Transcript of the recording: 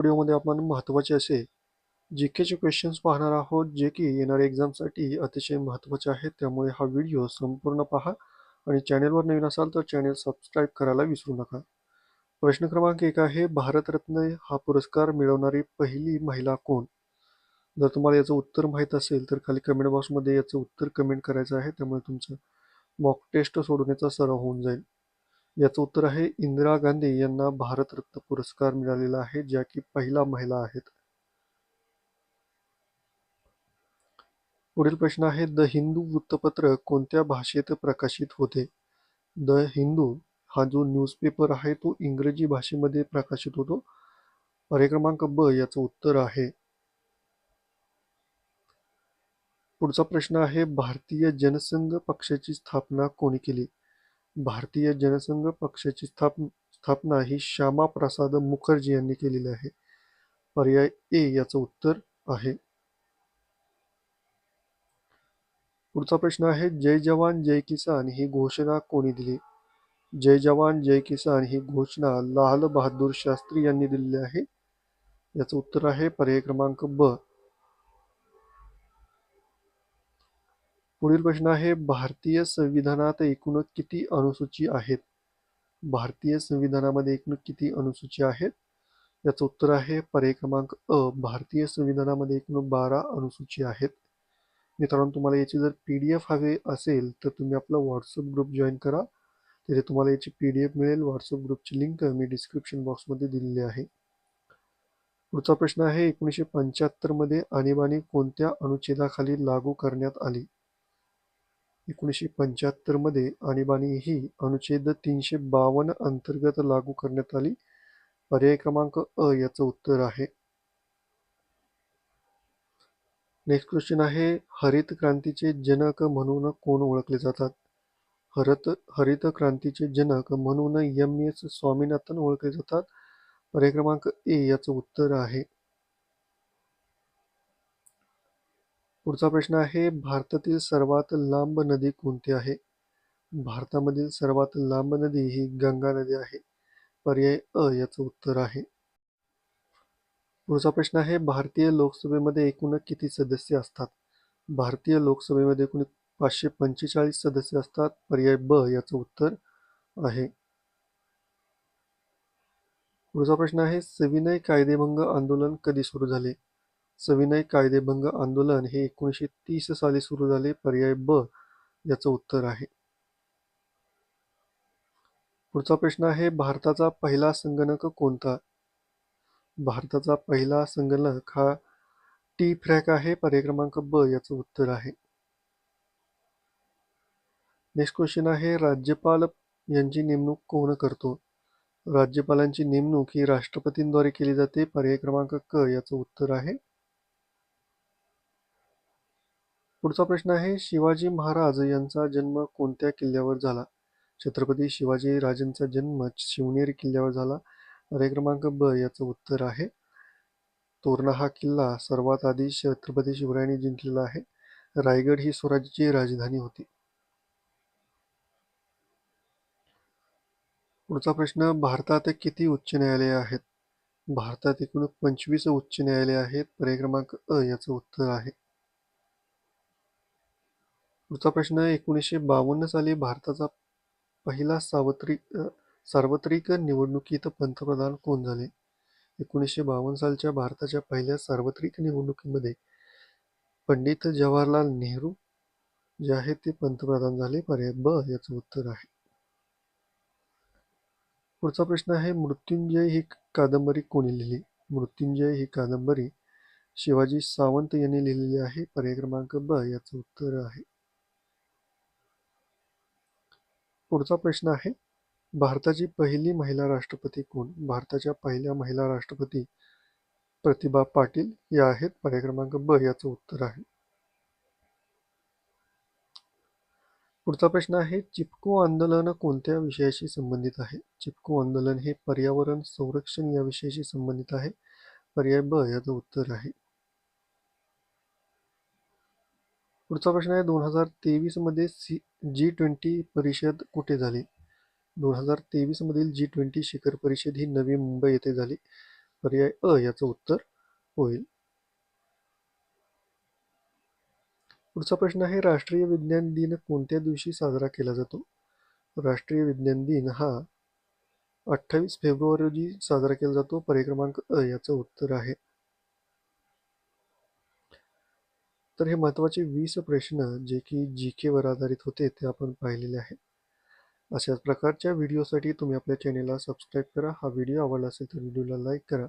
व्हिडिओमध्ये आपण महत्त्वाचे असे जी केचे क्वेश्चन्स पाहणार आहोत जे की येणाऱ्या एक्झामसाठी अतिशय महत्त्वाचे आहेत. त्यामुळे हा व्हिडिओ संपूर्ण पहा आणि चॅनेलवर नवीन असाल तर चॅनेल सबस्क्राईब करायला विसरू नका. प्रश्न क्रमांक एक आहे भारतरत्न हा पुरस्कार मिळवणारी पहिली महिला कोण? जर तुम्हाला याचं उत्तर माहीत असेल तर खाली कमेंट बॉक्समध्ये याचं उत्तर कमेंट करायचं आहे. त्यामुळे तुमचं मॉक टेस्ट सोडवण्याचा सराव होऊन जाईल. याचं उत्तर आहे इंदिरा गांधी यांना भारतरत्न पुरस्कार मिळालेला आहे ज्या की पहिला महिला आहेत. पुढील प्रश्न आहे द हिंदू वृत्तपत्र कोणत्या भाषेत प्रकाशित होते? द हिंदू हा जो न्यूजपेपर आहे तो इंग्रजी भाषेमध्ये प्रकाशित होतो. पर्याय क्रमांक ब याचं उत्तर आहे. पुढचा प्रश्न आहे भारतीय जनसंघ पक्षाची स्थापना कोणी केली? भारतीय जनसंघ पक्षाची स्थाप स्थापना ही श्यामा प्रसाद मुखर्जी यांनी केलेली आहे. पर्याय ए याचं उत्तर आहे. पुढचा प्रश्न आहे जय जवान जय किसान ही घोषणा कोणी दिली? जय जवान जय किसान ही घोषणा लाल बहादूर शास्त्री यांनी दिलेली आहे. याचं उत्तर आहे पर्याय क्रमांक ब. पुढील प्रश्न आहे भारतीय संविधानात एकूण किती अनुसूची आहेत? भारतीय संविधानामध्ये एकूण किती अनुसूची आहेत? याचं उत्तर आहे पर्याय क्रमांक अ भारतीय संविधानामध्ये एकूण बारा अनुसूची आहेत. मित्रांनो तुम्हाला याची जर पी डी एफ हवे असेल तर तुम्ही आपला व्हॉट्सअप ग्रुप जॉईन करा. तिथे तुम्हाला याची पी डी एफ मिळेल. व्हॉट्सअप ग्रुपची लिंक मी डिस्क्रिप्शन बॉक्समध्ये दिलेली आहे. पुढचा प्रश्न आहे एकोणीसशे पंच्याहत्तरमध्ये आणीबाणी कोणत्या अनुच्छेदाखाली लागू करण्यात आली? एकोणीसशे पंच्याहत्तरमध्ये आणीबाणी ही अनुच्छेद तीनशे बावन्न अंतर्गत लागू करण्यात आली. पर्याय क्रमांक अ याचं उत्तर आहे. नेक्स्ट क्वेश्चन आहे हरित क्रांतीचे जनक म्हणून कोण ओळखले जातात? हरत हरित क्रांतीचे जनक म्हणून एम एस स्वामीनाथन ओळखले जातात. पर्याय क्रमांक ए याचं उत्तर आहे. पुढचा प्रश्न आहे भारतातील सर्वात लांब नदी कोणती आहे? भारतामधील सर्वात लांब नदी ही गंगा नदी आहे. पर्याय अ याचं उत्तर आहे. पुढचा प्रश्न आहे भारतीय लोकसभेमध्ये एकूण किती सदस्य असतात? भारतीय लोकसभेमध्ये एकूण पाचशे पंचेचाळीस सदस्य असतात. पर्याय ब याचं उत्तर आहे. पुढचा प्रश्न आहे सविनय कायदेभंग आंदोलन कधी सुरू झाले? सविनय कायदेभंग आंदोलन हे एकोणीसशे तीस साली सुरू झाले. पर्याय ब याचं उत्तर आहे. पुढचा प्रश्न आहे भारताचा पहिला संगणक कोणता? भारताचा पहिला संगणक हा टी फ्रॅक आहे पर्याय क्रमांक ब याचं उत्तर आहे. नेक्स्ट क्वेश्चन आहे राज्यपाल यांची नेमणूक कोण करतो? राज्यपालांची नेमणूक ही राष्ट्रपतींद्वारे केली जाते. पर्याय क्रमांक क याचं उत्तर आहे. पुढचा प्रश्न आहे शिवाजी महाराज यांचा जन्म कोणत्या किल्ल्यावर झाला? छत्रपती शिवाजी राजांचा जन्म शिवनेरी किल्ल्यावर झाला. पर्याय क्रमांक ब याचं उत्तर आहे. तोरणा हा किल्ला सर्वात आधी छत्रपती शिवरायांनी जिंकलेला आहे. रायगड ही स्वराज्याची राजधानी होती. पुढचा प्रश्न भारतात किती उच्च न्यायालये आहेत? भारतात एकूण पंचवीस उच्च न्यायालये आहेत. पर्याय क्रमांक अ याचं उत्तर आहे. पुढचा प्रश्न एकोणीसशे बावन्न साली भारताचा पहिला सार्वत्रिक सार्वत्रिक निवडणुकीत पंतप्रधान कोण झाले? एकोणीसशे बावन्न सालच्या भारताच्या पहिल्या सार्वत्रिक निवडणुकीमध्ये पंडित जवाहरलाल नेहरू जे आहेत ते पंतप्रधान झाले. पर्याय ब याचं उत्तर आहे. पुढचा प्रश्न आहे मृत्युंजय ही कादंबरी कोणी लिहिली? मृत्युंजय ही कादंबरी शिवाजी सावंत यांनी लिहिलेली आहे. पर्याय क्रमांक ब याचं उत्तर आहे. पुढचा प्रश्न आहे भारताची पहिली महिला राष्ट्रपती कोण? भारताच्या पहिल्या महिला राष्ट्रपती प्रतिभा पाटील या आहेत. पर्याय क्रमांक ब याचं उत्तर आहे. पुढचा प्रश्न आहे चिपको आंदोलन कोणत्या विषयाशी संबंधित आहे? चिपको आंदोलन हे पर्यावरण संरक्षण या विषयाशी संबंधित आहे. पर्याय ब याचं उत्तर आहे. पुढचा प्रश्न आहे दोन हजार तेवीसमध्ये सी जी ट्वेंटी परिषद कुठे झाली? दोन हजार तेवीसमधील जी ट्वेंटी शिखर परिषद ही नवी मुंबई येथे झाली. पर्याय अ याचं उत्तर होईल. पुढचा प्रश्न आहे राष्ट्रीय विज्ञान दिन कोणत्या दिवशी साजरा केला जातो? राष्ट्रीय विज्ञान दिन हा अठ्ठावीस फेब्रुवारी रोजी साजरा केला जातो. पर्याय क्रमांक अ याचं उत्तर आहे. तर हे महत्त्वाचे वीस प्रश्न जे की जी केवर आधारित होते ते आपण पाहिलेले आहे अशाच प्रकारच्या व्हिडिओसाठी तुम्ही आपल्या चॅनेलला सबस्क्राईब करा. हा व्हिडिओ आवडला असेल तर व्हिडिओला लाईक करा.